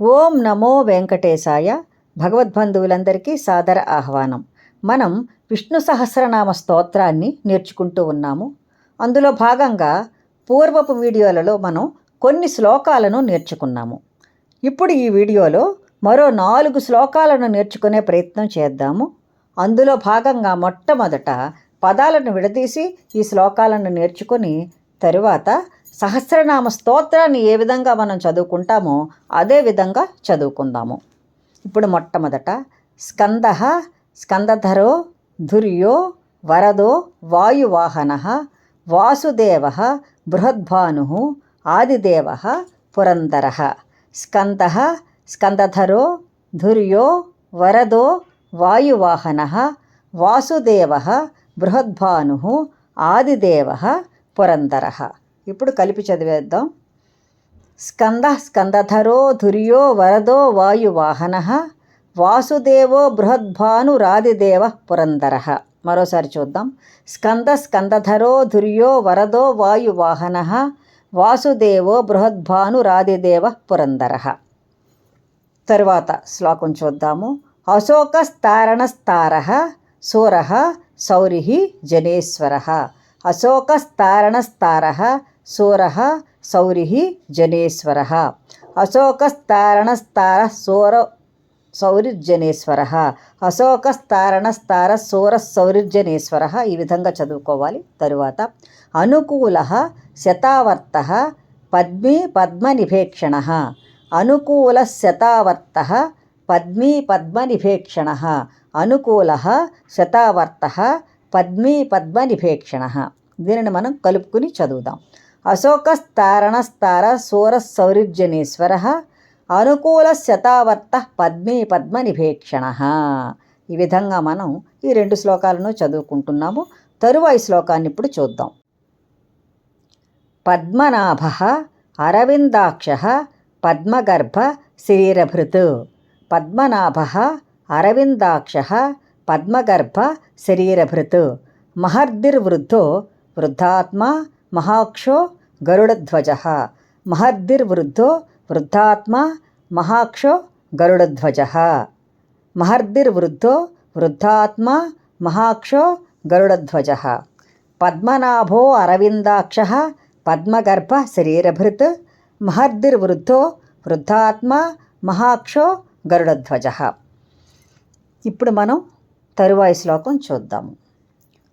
ఓం నమో వెంకటేశాయ. భగవద్బంధువులందరికీ సాదర ఆహ్వానం. మనం విష్ణు సహస్రనామ స్తోత్రాన్ని నేర్చుకుంటూ ఉన్నాము. అందులో భాగంగా పూర్వపు వీడియోలలో మనం కొన్ని శ్లోకాలను నేర్చుకున్నాము. ఇప్పుడు ఈ వీడియోలో మరో నాలుగు శ్లోకాలను నేర్చుకునే ప్రయత్నం చేద్దాము. అందులో భాగంగా మొట్టమొదట పదాలను విడదీసి ఈ శ్లోకాలను నేర్చుకొని తరువాత సహస్రనామ స్తోత్రాన్ని ఏ విధంగా మనం చదువుకుంటామో అదే విధంగా చదువుకుందాము. ఇప్పుడు మొట్టమొదట స్కంద స్కందధరో ధుర్యో వరదో వాయువాహన వాసుదేవ బృహద్భాను ఆదిదేవ పురందర స్కంద స్కందధరో ధుర్యో వరదో వాయువాహన వాసుదేవ బృహద్భాను ఆదిదేవ పురందర ఇప్పుడు కలిపి చదివేద్దాం. స్కంద స్కందధరో ధుర్యో వరదో వాయువాహన వాసుదేవో బృహద్భానురాదిదేవ పురందర. మరోసారి చూద్దాం. స్కంద స్కందధరో ధుర్యో వరదో వాయువాహన వాసుదేవో బృహద్భానురాదిదేవ పురందర. తరువాత శ్లోకం చూద్దాము. అశోకస్తారణస్తార సూర సౌరి జనేశ్వర. అశోకస్తారణస్తార సూర సౌరి జనేశ్వర. అశోకస్తారణస్తార సూర సౌరిర్జనేశ్వర అశోకస్తారణస్తార సూర సౌరిర్జనేశ్వర ఈ విధంగా చదువుకోవాలి. తరువాత అనుకూల శతావర్త పద్మీ పద్మనిభేక్షణ. అనుకూల శతావర్త పద్మీ పద్మనిభేక్షణ. అనుకూల శతావర్త పద్మీ పద్మనిభేక్షణ. దీనిని మనం కలుపుకుని చదువుదాం. అశోకస్తారణస్తార సూర సౌరిర్జనేశ్వర అనుకూల శతావర్త పద్మీ పద్మనిభేక్షణ. ఈ విధంగా మనం ఈ రెండు శ్లోకాలను చదువుకుంటున్నాము. తరువాయి శ్లోకాన్ని ఇప్పుడు చూద్దాం. పద్మనాభ అరవిందాక్ష పద్మగర్భ శరీరభృత్. పద్మనాభ అరవిందాక్ష పద్మగర్భ శరీరభృత్. మహర్దిర్వృద్ధో వృద్ధాత్మా మహాక్షో గరుడధ్వజ. మహర్దిర్వృద్ధో వృద్ధాత్మా మహాక్షో గరుడధ్వజ. మహర్దిర్వృద్ధో వృద్ధాత్మా మహాక్షో గరుడధ్వజ. పద్మనాభో అరవిందాక్ష పద్మగర్భ శరీరభృత్. మహర్దిర్వృద్ధో వృద్ధాత్మా మహాక్షో గరుడధ్వజ. ఇప్పుడు మనం తరువాయి శ్లోకం చూద్దాము.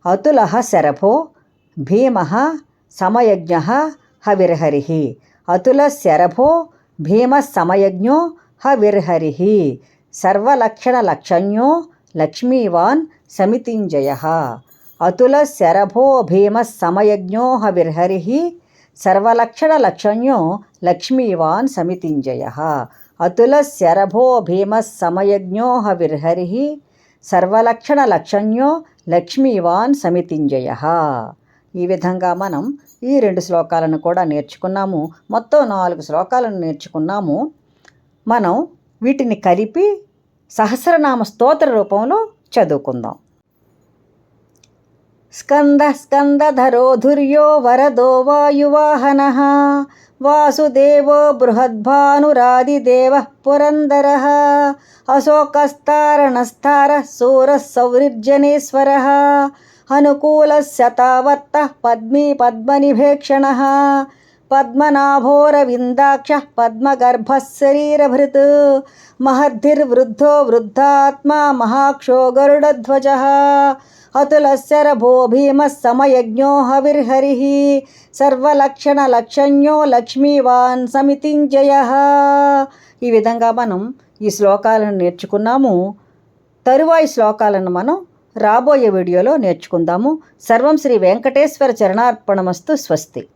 అతుల శరభో భీమ సమయజ్ఞ హవిర్హరి. అతుల శరభో భీమ సమయజ్ఞో హవిర్హరి. సర్వలక్షణ లక్షణ్యో లక్ష్మీవాన్ సమితింజయ. అతుల శరభో భీమ సమయజ్ఞో హవిర్హరి. సర్వలక్షణ లక్షణ్యో లక్ష్మీవాన్ సమితింజయ. అతుల శరభో భీమ సమయజ్ఞో హవిర్హరి. సర్వలక్షణ లక్షణ్యో లక్ష్మీవాన్ సమితింజయ. ఈ విధంగా మనం ఈ రెండు శ్లోకాలను కూడా నేర్చుకున్నాము. మొత్తం నాలుగు శ్లోకాలను నేర్చుకున్నాము. మనం వీటిని కలిపి సహస్రనామ స్తోత్ర రూపంలో చదువుకుందాం. స్కంద స్కందధరో ధుర్యో వరదో వాయువాహన వాసుదేవో బృహద్భానురాదిదేవ పురందర అశోకస్తారణస్తార శూర సౌరిర్జనేశ్వర అనుకూల శతావర్త పద్మీ పద్మనిభేక్షణ పద్మనాభోరవిందాక్ష పద్మగర్భశరీరభృత్ మహద్ధిర్వృద్ధో వృద్ధాత్మా మహాక్షో గరుడధ్వజ అతులశరభో భీమ సమయజ్ఞో హవిర్హరి సర్వలక్షణలక్షణ్యో లక్ష్మీవాన్ సమితింజయ ఈ విధంగా మనం ఈ శ్లోకాలను నేర్చుకున్నాము. తరువాయి శ్లోకాలను మనం రాబోయే వీడియోలో నేర్చుకుందాము. సర్వం శ్రీ వెంకటేశ్వర చరణార్పణమస్తు స్వస్తి.